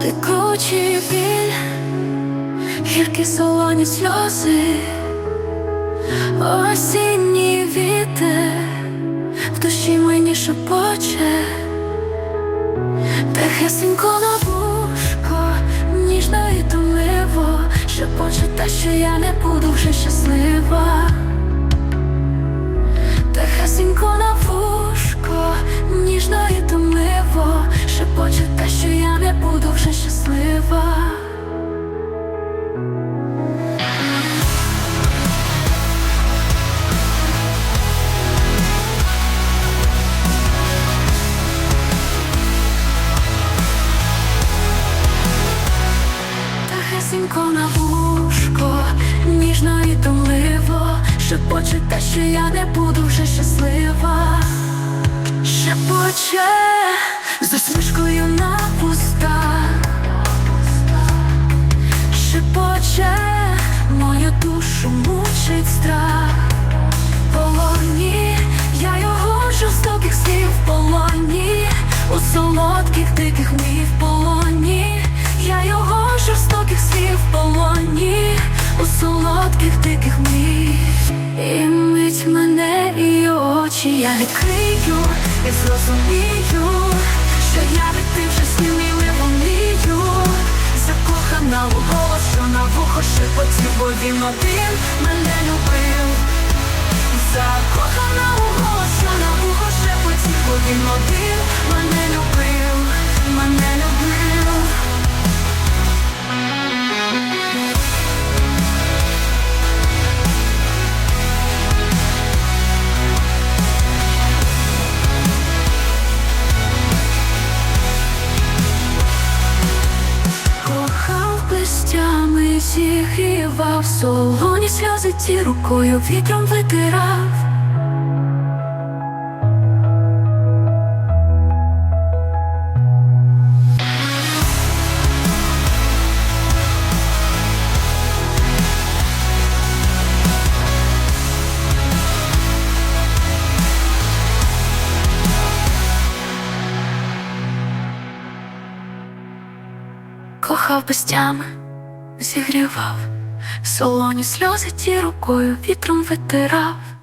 Пекучий біль, гіркі солоні сльози, осінній вітер в душі мені шепоче, Тихесенько на вушко, ніжно і томливо, шепоче те, що я не буду вже щаслива. Тихесенько на вушко, ніжно і томливо, шепоче те, що я не буду вже щаслива. Тихесенько на вушко, ніжно і томливо, шепоче те, що я не буду вже щаслива. Шепоче з усмішкою мучить страх В полоні, я його жорстоких слів в полоні, у солодких диких мій в полоні, я його жорстоких слів в полоні, у солодких диких мій І мить мене і очі я відкрию і зрозумію, бо він один мене любив. Закохана зігрівав солоні сльози ті рукою вітром витирав. Кохав безтями, зігрівав, солоні сльози ті рукою вітром витирав.